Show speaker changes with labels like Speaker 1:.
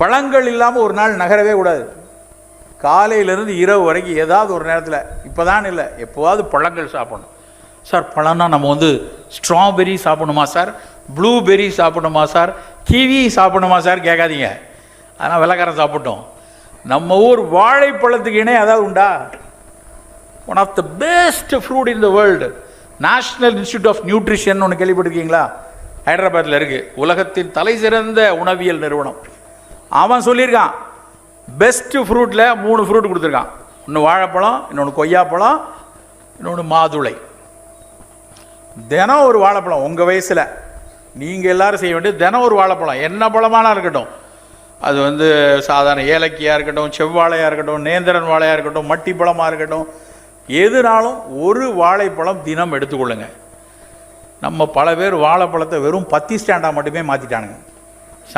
Speaker 1: பழங்கள் இல்லாமல் ஒரு நாள் நகரவே கூடாது. காலையிலேருந்து இரவு வரைக்கும் ஏதாவது ஒரு நேரத்தில் இப்போ தான் இல்லை எப்போவாவது பழங்கள் சாப்பிடணும். சார் பழம்னா நம்ம வந்து ஸ்ட்ராபெரி சாப்பிடணுமா சார்? ப்ளூபெரி சாப்பிடணுமா சார்? கிவி சாப்பிடணுமா சார்? கேட்காதீங்க. ஆனால் வெள்ளக்காரன் சாப்பிட்டோம். நம்ம ஊர் வாழைப்பழத்துக்கு இணை அதாவது உண்டா? One of the best fruit in the world national institute of nutrition ஒன்று கேள்விப்பட்டிருக்கீங்களா? ஹைதராபாத்தில் இருக்குது உலகத்தின் தலை சிறந்த உணவியல் நிறுவனம். அவன் சொல்லியிருக்கான் பெஸ்ட்டு ஃப்ரூட்டில் மூணு ஃப்ரூட் கொடுத்துருக்கான். ஒன்று வாழைப்பழம் இன்னொன்று கொய்யாப்பழம் இன்னொன்று மாதுளை. தினம் ஒரு வாழைப்பழம் உங்கள் வயசில். நீங்கள் எல்லாரும் செய்ய வேண்டியது தினம் ஒரு வாழைப்பழம். என்ன பழமானா இருக்கட்டும். அது வந்து சாதாரண ஏலக்கியாக இருக்கட்டும் செவ்வாழையாக இருக்கட்டும் நேந்திரன் வாழையாக இருக்கட்டும் மட்டி பழமாக இருக்கட்டும். எதுனாலும் ஒரு வாழைப்பழம் தினம் எடுத்துக்கொள்ளுங்க. நம்ம பல பேர் வாழைப்பழத்தை வெறும் பத்தி ஸ்டாண்டாக மட்டுமே மாற்றிட்டானுங்க